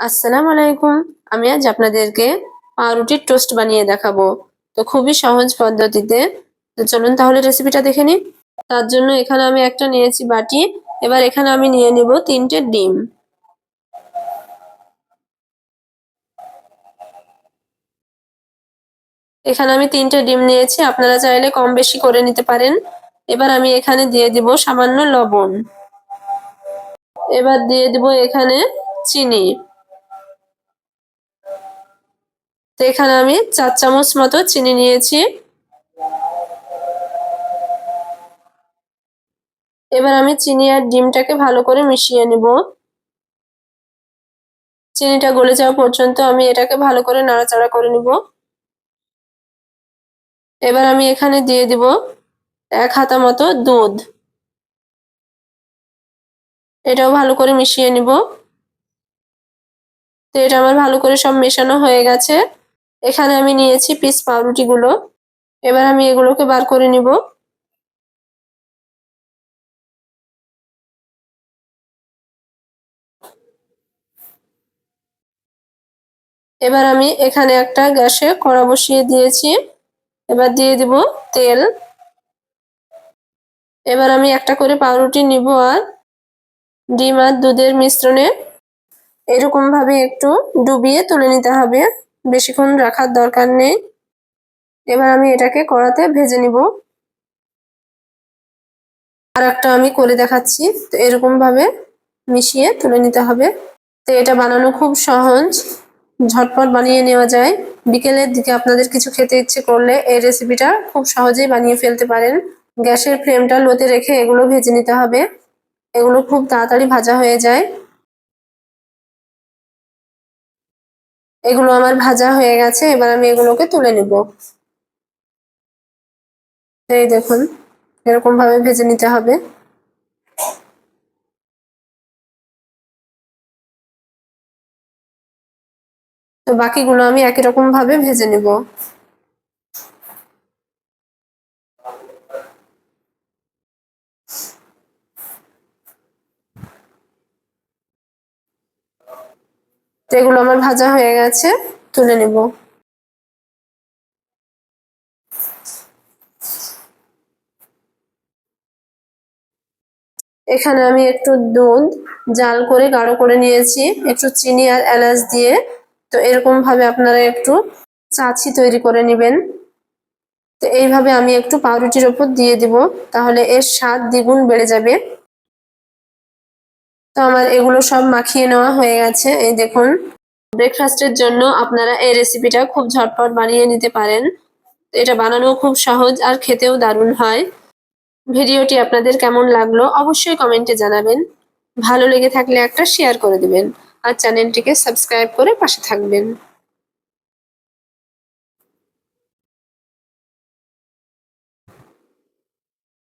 আসসালামু আলাইকুম। আমি আজ আপনাদেরকে পাউরুটির টোস্ট বানিয়ে দেখাবো। তো খুবই সহজ পদ্ধতিতে। তো চলুন তাহলে রেসিপিটা দেখে নিই। তার জন্য এখানে আমি একটা নিয়েছি বাটি। এবার এখানে আমি নিয়ে নিব তিনটে ডিম। এখানে আমি তিনটে ডিম নিয়েছি। আপনারা চাইলে কম বেশি করে নিতে পারেন। এবার আমি এখানে দিয়ে দিব সামান্য লবণ। এবার দিয়ে দিব এখানে চিনি। তো এখানে আমি চার চামচ মতো চিনি নিয়েছি। এবার আমি চিনি আর ডিমটাকে ভালো করে মিশিয়ে নিব। চিনিটা গলে যাওয়া পর্যন্ত আমি এটাকে ভালো করে নাড়াচাড়া করে নিব। এবার আমি এখানে দিয়ে দিব এক হাতা মতো দুধ। এটাও ভালো করে মিশিয়ে নিব। তো এটা আমার ভালো করে সব মেশানো হয়ে গেছে। এখানে আমি নিয়েছি পিস পাউরুটিগুলো। এবার আমি এগুলোকে বার করে নিব। এবার আমি এখানে একটা গ্যাসে কড়া বসিয়ে দিয়েছি। এবার দিয়ে দিব তেল। এবার আমি একটা করে পাউরুটি নিব আর ডিম আর দুধের মিশ্রণে। এরকম ভাবে একটু ডুবিয়ে তুলে নিতে হবে। বেশিক্ষণ রাখার দরকার নেই। এবার আমি এটাকে কড়াতে ভেজে নিব। আর একটা আমি করে দেখাচ্ছি। তো এরকম ভাবে মিশিয়ে তুলে নিতে হবে। তো এটা বানানো খুব সহজ। ঝটপট বানিয়ে নেওয়া যায়। বিকেলের দিকে আপনাদের কিছু খেতে ইচ্ছে করলে এই রেসিপিটা খুব সহজেই বানিয়ে ফেলতে পারেন। গ্যাসের ফ্লেমটা লোতে রেখে এগুলো ভেজে নিতে হবে। এগুলো খুব তাড়াতাড়ি ভাজা হয়ে যায়। এগুলো আমার ভাজা হয়ে গেছে, এবার আমি এগুলোকে তুলে নিব। এই দেখুন, এরকম ভাবে ভেজে নিতে হবে। তো বাকিগুলো আমি একই রকম ভাবে ভেজে নিব। তো এগুলো আমার ভাজা হয়ে গেছে, তুলে নেব। এখানে আমি একটু দুধ জাল করে গাঢ় করে নিয়েছি, একটু চিনি আর এলাচ দিয়ে। তো এরকম ভাবে আপনারা একটু চাছি তৈরি করে নেবেন। তো এইভাবে আমি একটু পাউরুটির ওপর দিয়ে দিব, তাহলে এর স্বাদ দ্বিগুণ বেড়ে যাবে। তো আমার এগুলো সব মাখিয়ে নেওয়া হয়ে গেছে। এই দেখুন ব্রেকফাস্টের জন্য আপনারা এই রেসিপিটা খুব ঝটপট বানিয়ে নিতে পারেন। এটা বানানো খুব সহজ আর খেতেও দারুণ হয়। ভিডিওটি আপনাদের কেমন লাগল অবশ্যই কমেন্টে জানাবেন। ভালো লেগে থাকলে একটা শেয়ার করে দিবেন। আর চ্যানেলটিকে সাবস্ক্রাইব করে পাশে থাকবেন।